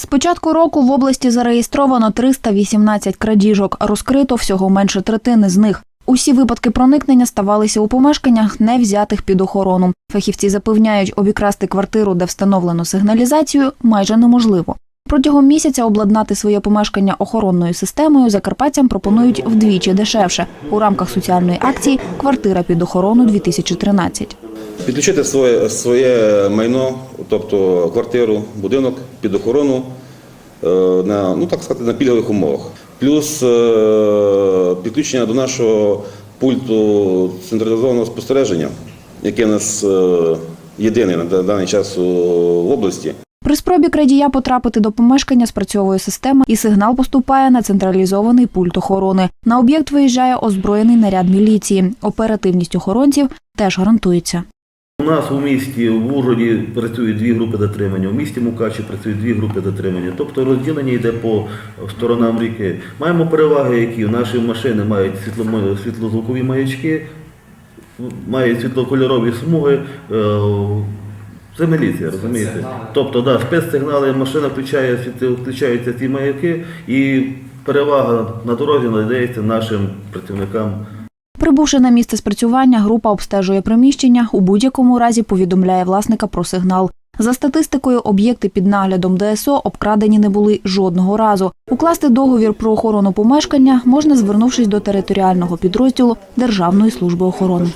З початку року в області зареєстровано 318 крадіжок, розкрито всього менше третини з них. Усі випадки проникнення ставалися у помешканнях, не взятих під охорону. Фахівці запевняють, обікрасти квартиру, де встановлено сигналізацію, майже неможливо. Протягом місяця обладнати своє помешкання охоронною системою закарпатцям пропонують вдвічі дешевше у рамках соціальної акції Квартира під охорону 2013 Підключити своє, своє майно, тобто квартиру, будинок під охорону е, на, ну, так сказати, на пільгових умовах. Плюс е, підключення до нашого пульту централізованого спостереження, яке у нас е, єдине на даний час в області. При спробі крадія потрапити до помешкання спрацьовує система, і сигнал поступає на централізований пульт охорони. На об'єкт виїжджає озброєний наряд міліції. Оперативність охоронців теж гарантується. У нас у місті в Ужгороді працюють дві групи дотримання, у місті Мукачі працюють дві групи дотримання. Тобто розділення йде по сторонам ріки. Маємо переваги, які наші машини мають світло, світлозвукові маячки, мають світлокольорові смуги. е, Це міліція, розумієте? Тобто, да, спецсигнали, машина включає, включаються ці маяки, і перевага на дорозі надається нашим працівникам Прибувши на місце спрацювання, група обстежує приміщення. У будь-якому разі повідомляє власника про сигнал. За статистикою, об'єкти під наглядом ДСО обкрадені не були жодного разу. Укласти договір про охорону помешкання можна, звернувшись до територіального підрозділу Державної служби охорони.